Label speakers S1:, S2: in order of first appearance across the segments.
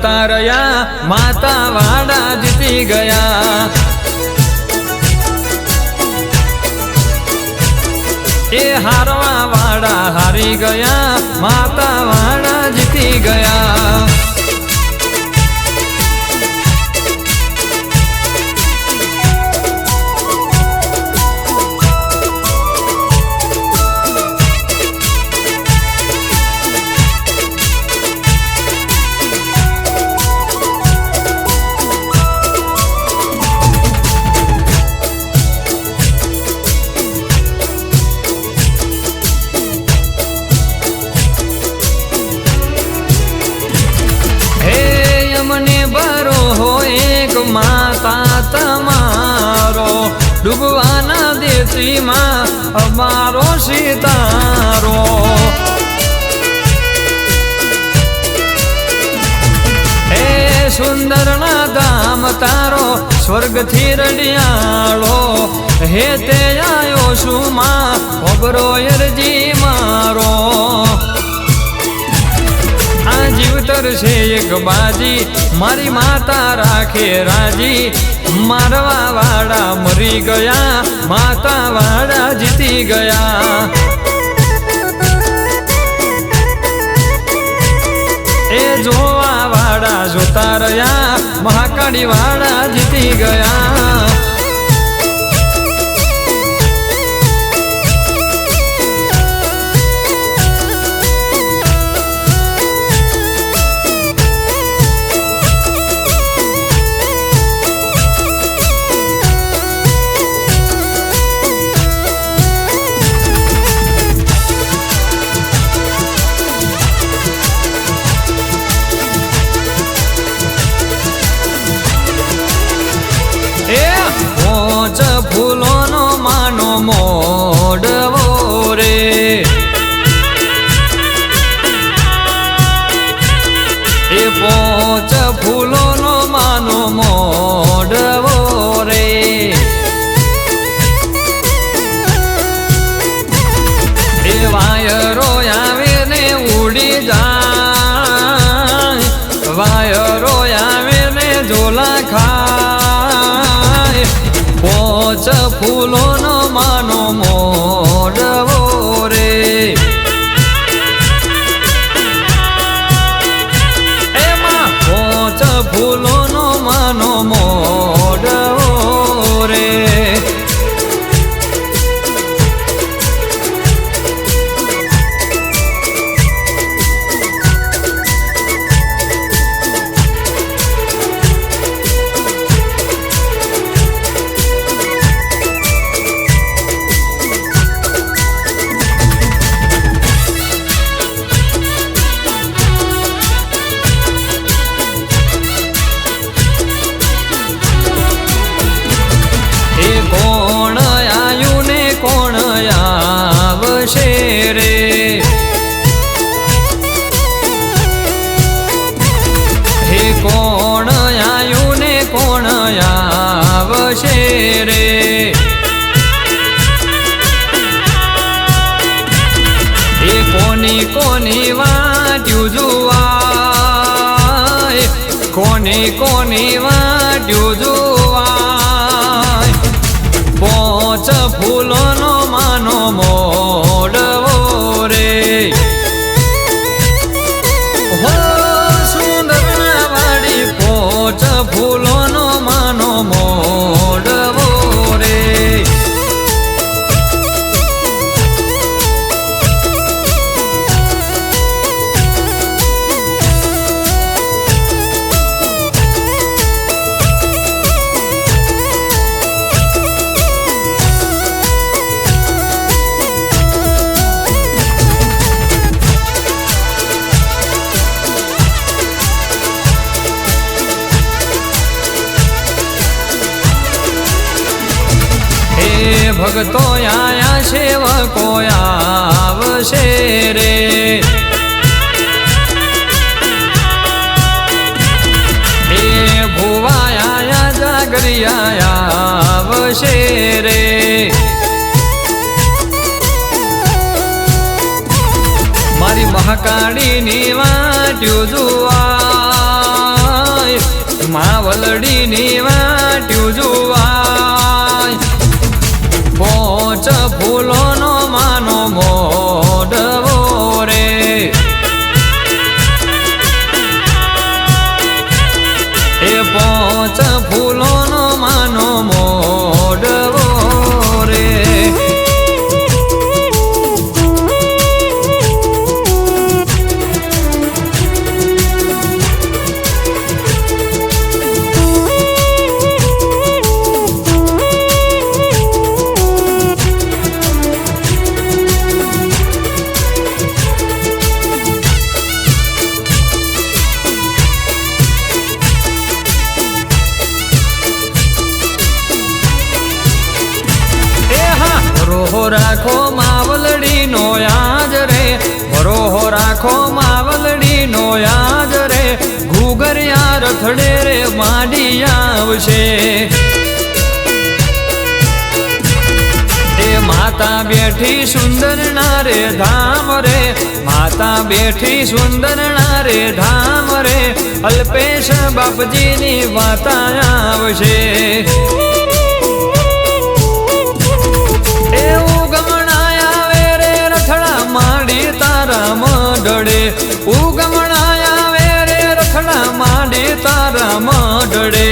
S1: જોતા રહ્યા માતા વાડા જીતી ગયા. એ હારવા વાડા હારી ગયા, માતા વાડા જીતી ગયા. દેશીમાં અમારો સિતારો. હે સુંદરના ધામ તારો સ્વર્ગથી રડિયાળો. હે તે આયો શું માં અરજી મારો. છે એક બાજી મારી માતા રાખે રાજી મારવા વાળા મરી ગયા માતા વાળા જીતી ગયા એ જોવા વાળા જોતા રહ્યા મહાકાળી વાળા જીતી ગયા ભક્તો આયા સેવકો આવશે રે. હે ભુવા આયા જાગરિયા આવશે રે. મારી મહાકાળીની વાટ્યું જુવા માવલડીની વાટ્યું જુવાય. પોચ રાખો માવલડીનો યાદ રે. ઘૂગરિયા રથડે રે, માડી આવશે. માતા બેઠી સુંદર નારે ધામ રે. માતા બેઠી સુંદર નારે ધામ રે. અલ્પેશ બાપજીની વાતા આવશે. એવું ગમણાય આવે રે, રથડા માંડી તારા મડડે ઉગમણાયા વે રે રથડા માંડી તારા મડડે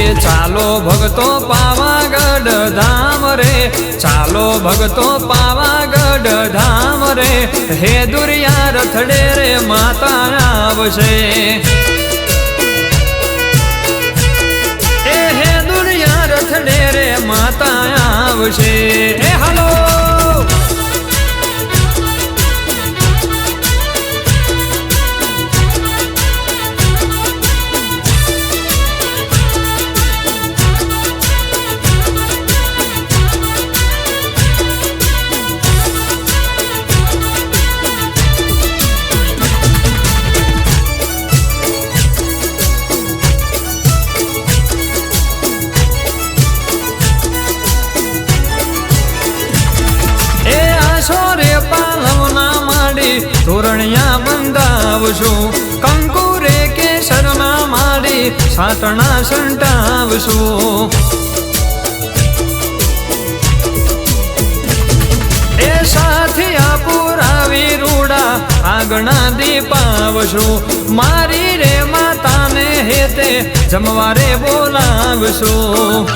S1: એ ચાલો ભગતો પાવાગઢ ધામ રે, ચાલો ભગતો પાવાગઢ ધામ રે, હે દુરિયા રથડે રે માતા આવશે. એ હે દુનિયા રથડે રે માતા આવશે. હે હાલો! માડી તોરણિયા બંધાવશું કંકુ રે કેસરના માડી સાટણા સંટાવશું એ સાથિયા પુરાવી રૂડા આગણા દીપાવશું મારી રે માતાને હેતે જમવારે બોલાવશું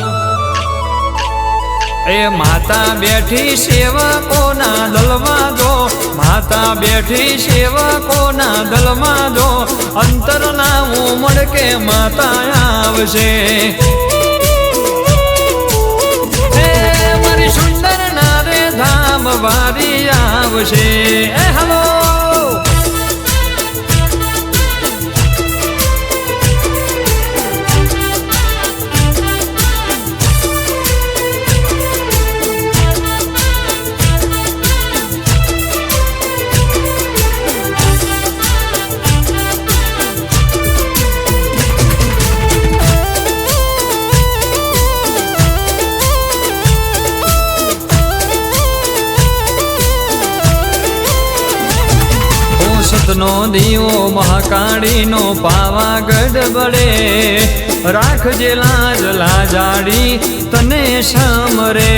S1: એ માતા બેઠી સેવકોના દલમાં જો માતા બેઠી સેવકોના દલમાં જો અંતરના ઉમળ કે માતા આવશે. મારી સુંદર ના રે ધામ વારી આવશે. હલો. મહાકાળીનો પાવાગઢ બળે રાખજે લાજ લાજાડી તને સમરે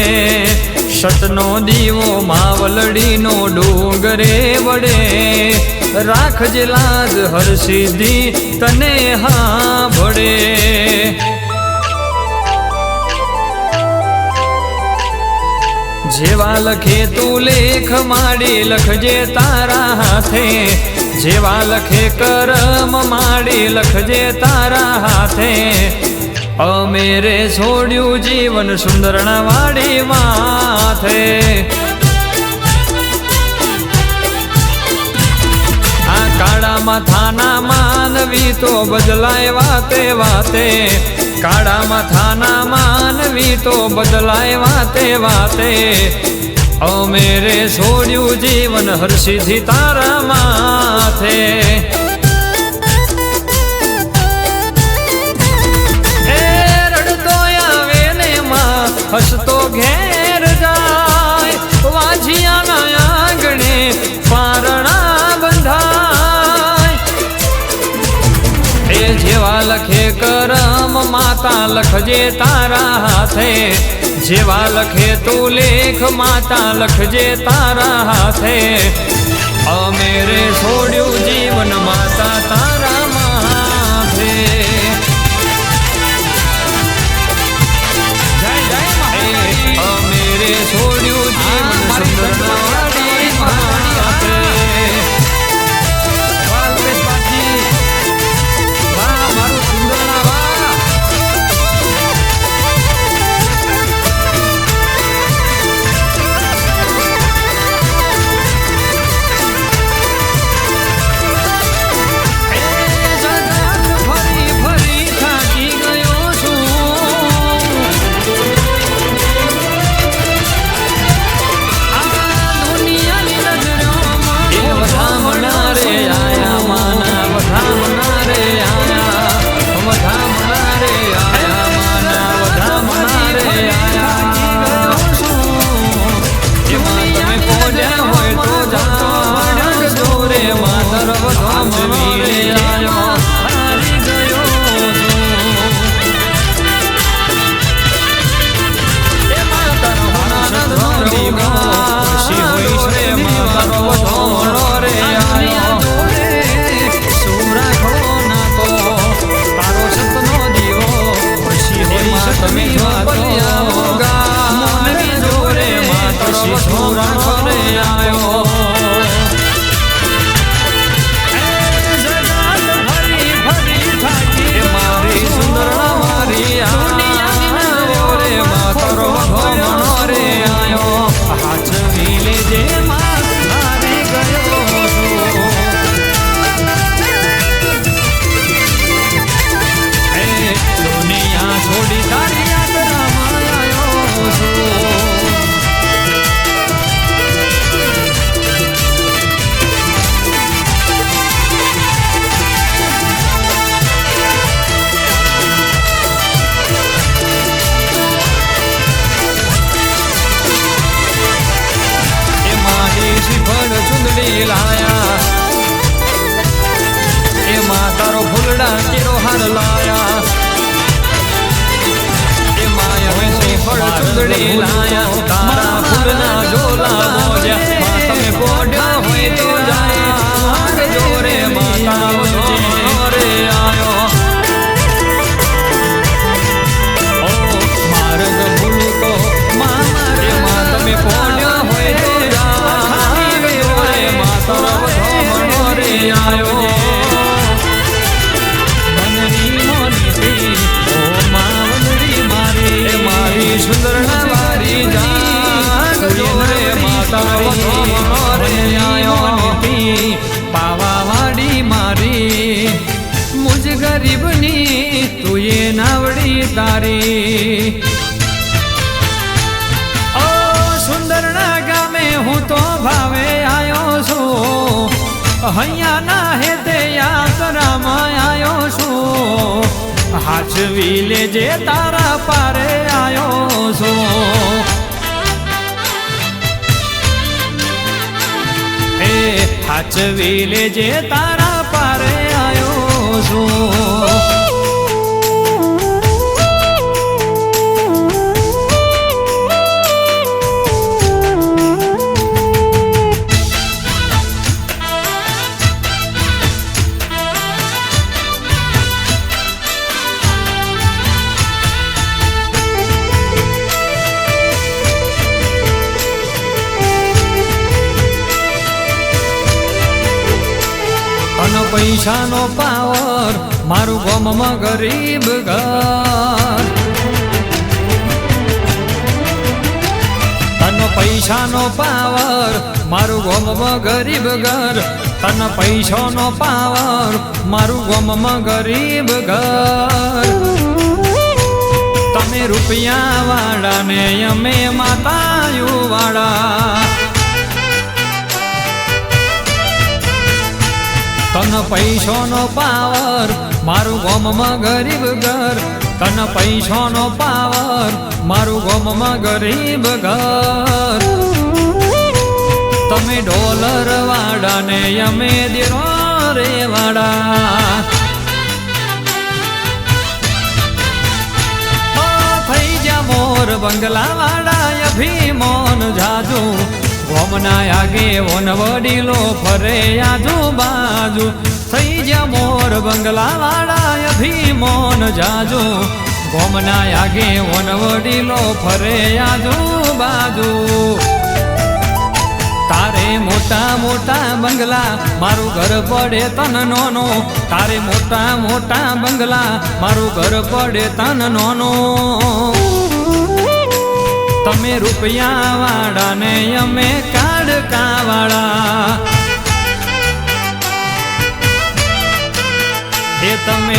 S1: સતનો દીવો માવલડીનો ડુંગરે વડે રાખજે લાજ હરસિદ્ધિ તને હા ભળે જેવા લખે તું લેખ માડી, લખજે તારા હાથે. જેવા લખે કરમ, માડી લખજે તારા હાથે. અમે રે છોડ્યું જીવન સુંદરણા વાડી માથે. આ કાળા માથાના માનવી તો બદલાય વાતે વાતે. કાળા માથાના માનવી તો બદલાય વાતે વાતે. અમે રે છોડ્યું જીવન હર્ષિથી તારા માથે. હસતો ઘેર જાય. માતા લખજે તારા હાથે જેવા લખે તું લેખ માતા લખજે તારા હાથે અમે રે છોડ્યું જીવન માતા તારા માથે. અમે રે છોડ્યું જીવન ફૂલડા કેરો હાર લાયા. એમાં અમે શ્રીફળ ચુંદડી લાયા. તારી. ઓ સુંદરના ગામે હું તો ભાવે આવ્યો છું. હે તે યાત્રામાં આવ્યો છું. હાચવી લેજે તારા પારે આવ્યો છું. હાચવી લેજે તારા પારે આવ્યો છું. મારું ગોમમાં ગરીબ ઘર તન પૈસાનો પાવર મારું ગોમમાં ગરીબ ઘર તન પૈસાનો પાવર મારું ગોમમાં ગરીબ ઘર તમે રૂપિયા વાળા ને અમે માતાયુ વાળા તન પૈસોનો પાવર મારું ગોમમાં ગરીબ ઘર, તન પૈસાનો પાવર, મારું ગોમમાં ગરીબ ઘર. તમે ડોલર વાડા ને અમે દેરો રે વાડા થઈ જા મોર બંગલા વાડા અભિમોન જાજુ. ગોમના આગે વન વડીલો ફરે આજુબાજુ. થઈ જ્યાં મોર બંગલા વાળા અભિમોન જાજુ. ગોમના આગે વન વડીલો ફરે આજુ બાજુ તારે મોટા મોટા બંગલા, મારું ઘર પડે તન નોનો. તારે મોટા મોટા બંગલા, મારું ઘર પડે તન નોનો. તમે રૂપિયા વાળા ને અમે કાઢકા વાળા એ તમે